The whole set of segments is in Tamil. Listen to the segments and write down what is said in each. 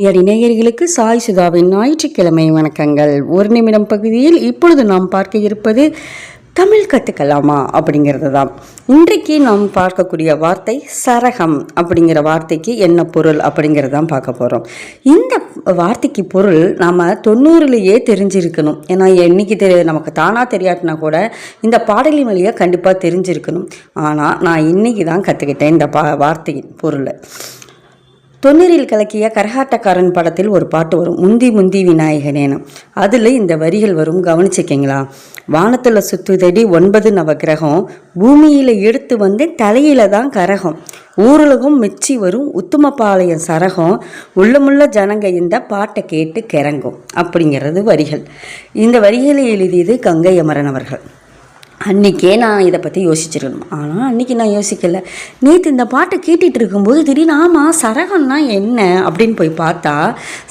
நேயர் நேயர்களுக்கு சாய் சுதாவின் ஞாயிற்றுக்கிழமை வணக்கங்கள். ஒரு நிமிடம் பகுதியில் இப்பொழுது நாம் பார்க்க இருப்பது தமிழ் கற்றுக்கலாமா அப்படிங்கிறது தான் இன்றைக்கு நாம் பார்க்கக்கூடிய வார்த்தை சரகம் அப்படிங்கிற வார்த்தைக்கு என்ன பொருள் அப்படிங்கிறது தான் பார்க்க போகிறோம் இந்த வார்த்தைக்கு பொருள் நாம் தொண்ணூறுலேயே தெரிஞ்சிருக்கணும். ஏன்னா என்றைக்கு தெரிய நமக்கு தானாக தெரியாட்டினா கூட இந்த பாடலின் வழியாக கண்டிப்பாக தெரிஞ்சிருக்கணும். ஆனால் நான் இன்னைக்கு தான் கற்றுக்கிட்டேன் இந்த பா வார்த்தையின் பொருளை. தொண்ணூறில் கலக்கிய கரகாட்டக்காரன் படத்தில் ஒரு பாட்டு வரும். முந்தி முந்தி விநாயகனேனம் அதில் இந்த வரிகள் வரும். கவனிச்சிக்கிங்களா? வானத்தில் சுத்துதடி ஒன்பது நவக்கிரகம். பூமியில் எடுத்து வந்து தலையில தான் கரகம். ஊருலகம் மிச்சி வரும் உத்துமபாளையம் சரகம். உள்ளமுள்ள ஜனங்க இந்த பாட்டை கேட்டு கிறங்கும். அப்படிங்கிறது வரிகள். இந்த வரிகளை எழுதியது கங்கை அமரன் அவர்கள். அன்றைக்கே நான் இதை பற்றி யோசிச்சிருக்கணும். ஆனால் அன்றைக்கி நான் யோசிக்கலை. நேற்று இந்த பாட்டை கேட்டுட்டு இருக்கும்போது திடீர்னு ஆமாம் சரகம்னா என்ன? அப்படின்னு போய் பார்த்தா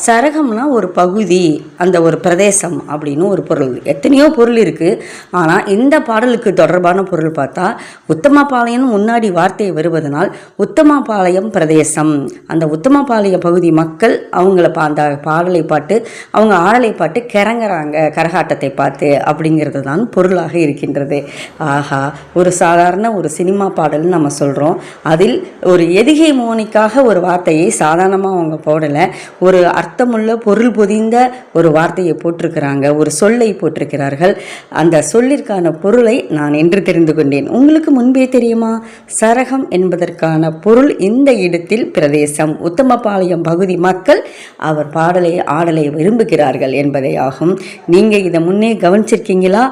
சரகம்னா ஒரு பகுதி அந்த ஒரு பிரதேசம் அப்படின்னு ஒரு பொருள். எத்தனையோ பொருள் இருக்குது ஆனால் இந்த பாடலுக்கு தொடர்பான பொருள் பார்த்தா உத்தமபாளையம் முன்னாடி வார்த்தை வருவதனால் உத்தமபாளையம் பிரதேசம். அந்த உத்தமபாளைய பகுதி மக்கள் அவங்கள பா அந்த பாடலை பாட்டு அவங்க ஆடலை பாட்டு கிறங்குறாங்க கரகாட்டத்தை பார்த்து அப்படிங்கிறது தான் பொருளாக இருக்கின்றது. ஆஹா ஒரு சாதாரண ஒரு சினிமா பாடல்னு நம்ம சொல்கிறோம் அதில் ஒரு எதிகை மோனிக்காக ஒரு வார்த்தையை சாதாரணமாக அவங்க போடலை. ஒரு அர்த்தமுள்ள பொருள் பொதிந்த ஒரு வார்த்தையை போட்டிருக்கிறாங்க. ஒரு சொல்லை போட்டிருக்கிறார்கள். அந்த சொல்லிற்கான பொருளை நான் என்று தெரிந்து கொண்டேன். உங்களுக்கு முன்பே தெரியுமா? சரகம் என்பதற்கான பொருள் இந்த இடத்தில் பிரதேசம். உத்தமபாளையம் பகுதி மக்கள் அவர் பாடலை ஆடலை விரும்புகிறார்கள் என்பதே ஆகும் நீங்கள் இதை முன்னே கவனிச்சிருக்கீங்களா?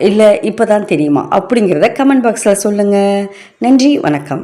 இல்லை இப்போ தான் தெரியுமா? அப்படிங்கிறத கமெண்ட் பாக்ஸில் சொல்லுங்கள் நன்றி வணக்கம்.